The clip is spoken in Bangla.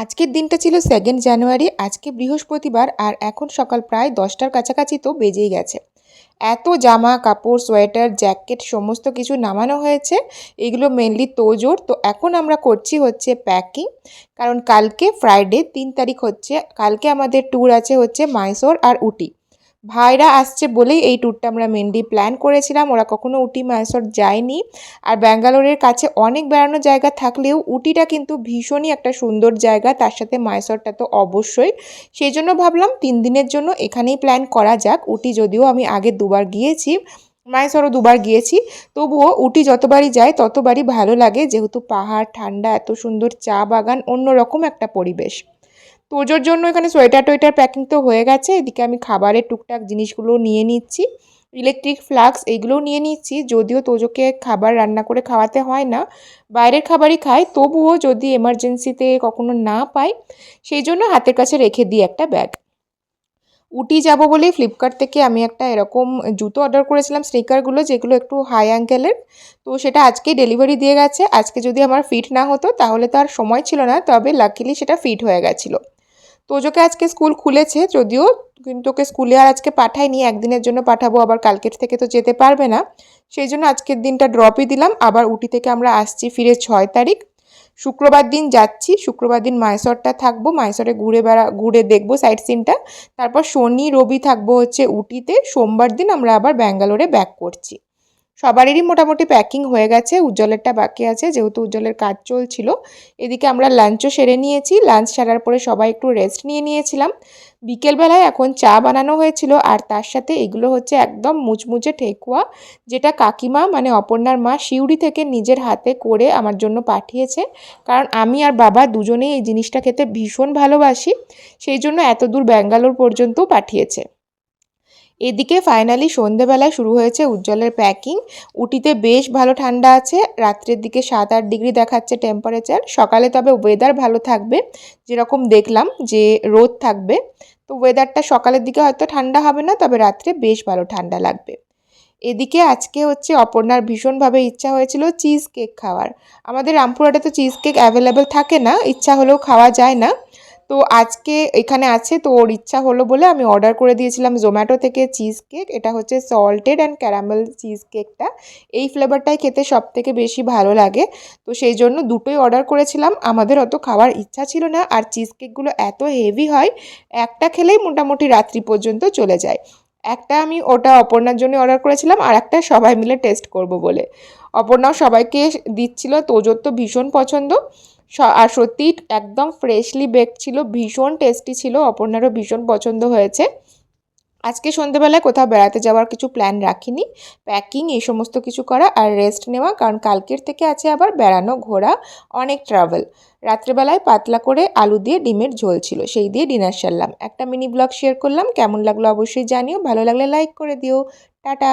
আজকের দিনটা ছিল সেকেন্ড জানুয়ারি আজকে বৃহস্পতিবার, আর এখন সকাল প্রায় দশটার কাছাকাছি তো বেজেই গেছে। এত জামা, কাপড়, সোয়েটার, জ্যাকেট, সমস্ত কিছু নামানো হয়েছে, এগুলো মেনলি তোজোর। তো এখন আমরা করছি হচ্ছে প্যাকিং কারণ কালকে ফ্রাইডে তিন তারিখ হচ্ছে, কালকে আমাদের ট্যুর আছে হচ্ছে মাইসোর আর উটি ভাইরা আসছে বলেই এই ট্যুরটা আমরা মেনলি প্ল্যান করেছিলাম। ওরা কখনো উটি মাইসোর যায়নি। আর ব্যাঙ্গালোরের কাছে অনেক বেড়ানোর জায়গা থাকলেও উটিটা কিন্তু ভীষণই একটা সুন্দর জায়গা। তার সাথে মাইসোরটা তো অবশ্যই। সেই জন্য ভাবলাম তিন দিনের জন্য এখানেই প্ল্যান করা যাক। উটি যদিও আমি আগে দুবার গিয়েছি, মাইসোরও দুবার গিয়েছি, তবুও উটি যতবারই যায় ততবারই ভালো লাগে। যেহেতু পাহাড়, ঠান্ডা, এত সুন্দর চা বাগান, অন্যরকম একটা পরিবেশ। তোজোর জন্য এখানে সোয়েটার টোয়েটার প্যাকিং তো হয়ে গেছে। এদিকে আমি খাবারের টুকটাক জিনিসগুলো নিয়ে নিচ্ছি। ইলেকট্রিক ফ্লাক্স এইগুলোও নিয়ে নিচ্ছি। যদিও তোজোকে খাবার রান্না করে খাওয়াতে হয় না, বাইরের খাবারই খাই। তবুও যদি এমার্জেন্সিতে কখনো না পাই, সেই জন্য হাতের কাছে রেখে দিই একটা ব্যাগ। উটি যাব বলেই ফ্লিপকার্ট থেকে আমি একটা এরকম জুতো অর্ডার করেছিলাম, স্নিকারগুলো, যেগুলো একটু হাই অ্যাঙ্কেলের তো সেটা আজকেই ডেলিভারি দিয়ে গেছে। আজকে যদি আমার ফিট না হতো, তাহলে তো আর সময় ছিল না। তবে লাকিলি সেটা ফিট হয়ে গেছিল। তোজোকে আজকে স্কুল খুলেছে, যদিও কিন্তু ওকে স্কুলে আর আজকে পাঠাইনি একদিনের জন্য পাঠাবো, আবার কালকের থেকে তো যেতে পারবে না। সেই জন্য আজকের দিনটা ড্রপই দিলাম, আবার উটি থেকে আমরা আসছি ফিরে ছয় তারিখ। শুক্রবার দিন যাচ্ছি, শুক্রবার দিন মাইসরটা থাকব, মাইসরে ঘুরে বেড়া, ঘুরে দেখব সাইট সিনটা তারপর শনি, রবি থাকব হচ্ছে উটিতে, সোমবার দিন আমরা আবার ব্যাঙ্গালোরে ব্যাক করছি। সবারই মোটামুটি প্যাকিং হয়ে গেছে, উজ্জ্বলেরটা বাকি আছে, যেহেতু উজ্জ্বলের কাজ চলছিল। এদিকে আমরা লাঞ্চও সেরে নিয়েছি লাঞ্চ সারার পরে সবাই একটু রেস্ট নিয়ে নিয়েছিলাম। বিকেলবেলায় এখন চা বানানো হয়েছিল, আর তার সাথে এগুলো হচ্ছে একদম মুচমুচে ঠেকুয়া, যেটা কাকিমা মানে অপর্ণার মা শিউরি থেকে নিজের হাতে করে আমার জন্য পাঠিয়েছে। কারণ আমি আর বাবা দুজনেই এই জিনিসটা খেতে ভীষণ ভালোবাসি, সেই জন্য এত দূর ব্যাঙ্গালোর পর্যন্তও পাঠিয়েছে। এদিকে ফাইনালি সন্ধেবেলায় শুরু হয়েছে উজ্জ্বলের প্যাকিং উটিতে বেশ ভালো ঠান্ডা আছে। রাত্রের দিকে সাত আট ডিগ্রি দেখাচ্ছে টেম্পারেচার সকালে তবে ওয়েদার ভালো থাকবে। যেরকম দেখলাম যে রোদ থাকবে। তো ওয়েদারটা সকালের দিকে হয়তো ঠান্ডা হবে না, তবে রাত্রে বেশ ভালো ঠান্ডা লাগবে। এদিকে আজকে হচ্ছে অপর্ণার ভীষণভাবে ইচ্ছা হয়েছিল চিজ কেক খাওয়ার। আমাদের রামপুরহাটে তো চিজ কেক অ্যাভেলেবেল থাকে না। ইচ্ছা হলেও খাওয়া যায় না। তো আজকে এখানে আছে, তো ওর ইচ্ছা হলো বলে আমি অর্ডার করে দিয়েছিলাম জোম্যাটো থেকে চিজ কেক এটা হচ্ছে সল্টেড অ্যান্ড ক্যারামেল চিজ কেকটা এই ফ্লেভারটাই খেতে সব থেকে বেশি ভালো লাগে। তো সেই জন্য দুটোই অর্ডার করেছিলাম। আমাদের অত খাওয়ার ইচ্ছা ছিল না। আর চিজ কেকগুলো এত হেভি হয়, একটা খেলেই মোটামুটি রাত্রি পর্যন্ত চলে যায়। একটা আমি ওটা অপর্ণার জন্য অর্ডার করেছিলাম, আর একটা সবাই মিলে টেস্ট করব বলে। অপর্ণাও সবাইকে দিচ্ছিল, তোজোর তো ভীষণ পছন্দ। আর সত্যি একদম ফ্রেশলি বেক ছিল, ভীষণ টেস্টি ছিল, অপর্ণারও ভীষণ পছন্দ হয়েছে। আজকে সন্ধেবেলায় কোথাও বেড়াতে যাওয়ার কিছু প্ল্যান রাখিনি। প্যাকিং এই সমস্ত কিছু করা আর রেস্ট নেওয়া, কারণ কালকের থেকে আছে আবার বেড়ানো, ঘোরা, অনেক ট্রাভেল রাত্রেবেলায় পাতলা করে আলু দিয়ে ডিমের ঝোল ছিল, সেই দিয়ে ডিনার সারলাম। একটা মিনি ব্লগ শেয়ার করলাম, কেমন লাগল অবশ্যই জানিও, ভালো লাগলে লাইক করে দিও। টাটা!